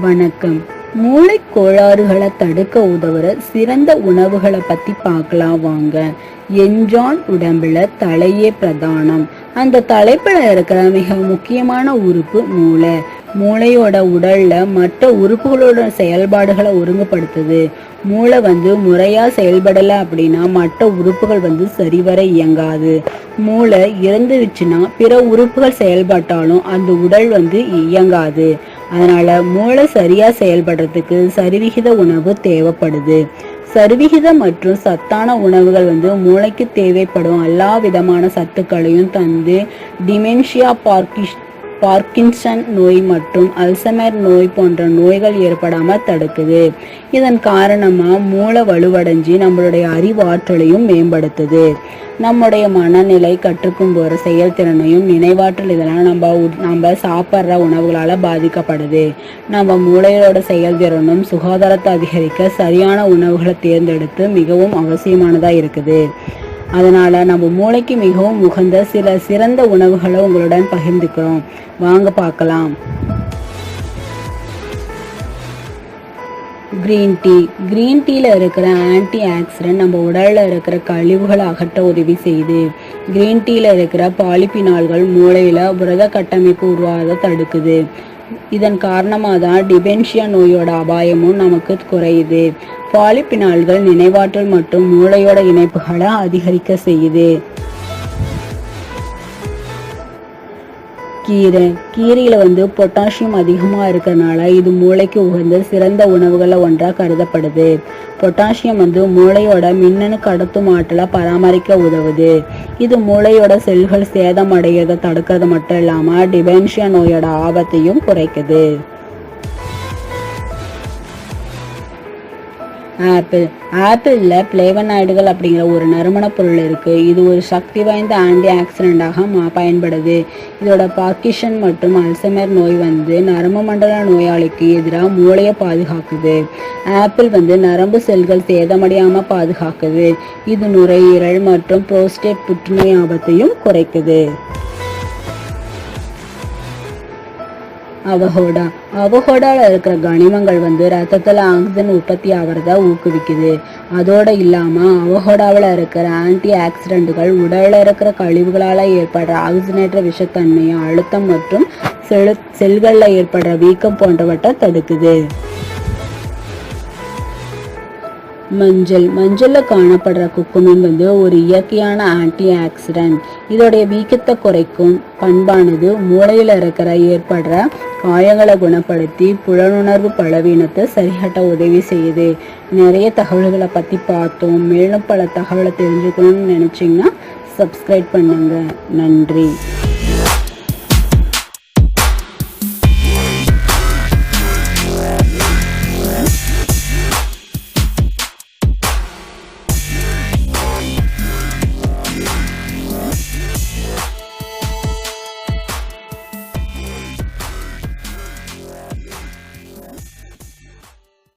வணக்கம். மூளை கோளாறுகளை தடுக்க உதவுற சிறந்த உணவுகளை பத்தி பார்க்கலாம் வாங்க. எஞ்சான் உடம்புல தலையே பிரதானம். அந்த தலைப்புல இருக்கிற மிக முக்கியமான உறுப்பு மூளை. மூளையோட உடல்ல மற்ற உறுப்புகளோட செயல்பாடுகளை ஒருங்குபடுத்துது மூளை வந்து முறையா செயல்படல அப்படின்னா மற்ற உறுப்புகள் வந்து சரிவர இயங்காது. மூளை இறந்துருச்சுன்னா பிற உறுப்புகள் செயல்பட்டாலும் அந்த உடல் வந்து இயங்காது. அதனால மூளை சரியா செயல்படுறதுக்கு சரிவிகித உணவு தேவைப்படுது. சரிவிகித மற்றும் சத்தான உணவுகள் வந்து மூளைக்கு தேவைப்படும். எல்லா விதமான சத்துக்களையும் தந்து டிமென்ஷியா பார்க்கிஷ் பார்க்கின்சன் நோய் மற்றும் அல்சமர் நோய் போன்ற நோய்கள் ஏற்படாமல் தடுக்குது. இதன் காரணமாக மூளை வலுவடைஞ்சு நம்மளுடைய அறிவாற்றலையும் மேம்படுத்துது. நம்முடைய மனநிலை கற்றுக்கும் போகிற செயல்திறனையும் நினைவாற்றல் இதெல்லாம் நம்ம நம்ம சாப்பிட்ற உணவுகளால் பாதிக்கப்படுது. நம்ம மூளையோட செயல்திறனும் சுகாதாரத்தை அதிகரிக்க சரியான உணவுகளை தேர்ந்தெடுத்து மிகவும் அவசியமானதாக இருக்குது. அதனால நம்ம மூளைக்கு மிகவும் உகந்த சில சிறந்த உணவுகளை உங்களுடன் பகிர்ந்துக்கிறோம். வாங்க பார்க்கலாம். கிரீன் டீ கிரீன் டீல இருக்கிற ஆன்டி ஆக்சிடென்ட் நம்ம உடல்ல இருக்கிற கழிவுகளை அகற்ற உதவி செய்யுது. கிரீன் டீல இருக்கிற பாலிபினால்கள் மூளையில புரத கட்டமைப்பு உருவாக தடுக்குது. இதன் காரணமாக தான் டிபென்ஷியா நோயோட அபாயமும் நமக்கு குறையுது. பாலிபினால்கள் நினைவாற்றல் மற்றும் மூளையோட இணைப்புகளை அதிகரிக்க செய்யுது. கீரை. கீரையில் வந்து பொட்டாசியம் அதிகமாக இருக்கிறனால இது மூளைக்கு உகந்த சிறந்த உணவுகளை ஒன்றாக கருதப்படுது. பொட்டாசியம் வந்து மூளையோட மின்னணு கடத்தும் ஆற்றலை பராமரிக்க உதவுது. இது மூளையோட செல்கள் சேதம் அடையறதை தடுக்கிறது மட்டும் இல்லாமல் டிபென்ஷியா நோயோட ஆபத்தையும் குறைக்குது. ஆப்பிள். ஆப்பிளில் பிளேவனாய்டுகள் அப்படிங்கிற ஒரு நறுமணப் பொருள் இருக்குது இது ஒரு சக்தி வாய்ந்த ஆன்டி ஆக்சிடெண்ட்டாக மா பயன்படுது. இதோட பார்க்கிஷன் மற்றும் அல்சமர் நோய் வந்து நரம்பு மண்டல நோயாளிக்கு எதிராக மூளையை பாதுகாக்குது. ஆப்பிள் வந்து நரம்பு செல்கள் சேதமடையாமல் பாதுகாக்குது. இது நுரையீரல் மற்றும் புரோஸ்டேட் புற்றுநோய் ஆபத்தையும் குறைக்குது. அவகோடா அவகோடால இருக்கிற கனிமங்கள் வந்து ரத்தத்துல ஆக்சிஜன் உற்பத்தி ஆகிறத ஊக்குவிக்குது. அதோட இல்லாம அவகோடாவில் இருக்கிற ஆன்டி ஆக்சிடென்ட்கள் உடல்ல இருக்கிற கழிவுகளால ஏற்படுற ஆக்சிஜனேற்ற விஷத்தன்மையை அழுத்தம் மற்றும் செலு செல்கள்ல ஏற்படுற வீக்கம் போன்றவற்றை தடுக்குது. மஞ்சள். மஞ்சளில் காணப்படுற குக்குமின் வந்து ஒரு இயற்கையான ஆன்டி ஆக்சிடென்ட் இதோடைய வீக்கத்தை குறைக்கும் பண்பானது மூளையில் இருக்கிற ஏற்படுற காயங்களை குணப்படுத்தி புலனுணர்வு பலவீனத்தை சரிகட்ட உதவி செய்யுது. நிறைய தகவல்களை பத்தி பார்த்தோம். மேலும் பல தகவலை தெரிஞ்சுக்கணும்னு நினைச்சீங்கன்னா சப்ஸ்கிரைப் பண்ணுங்க. நன்றி.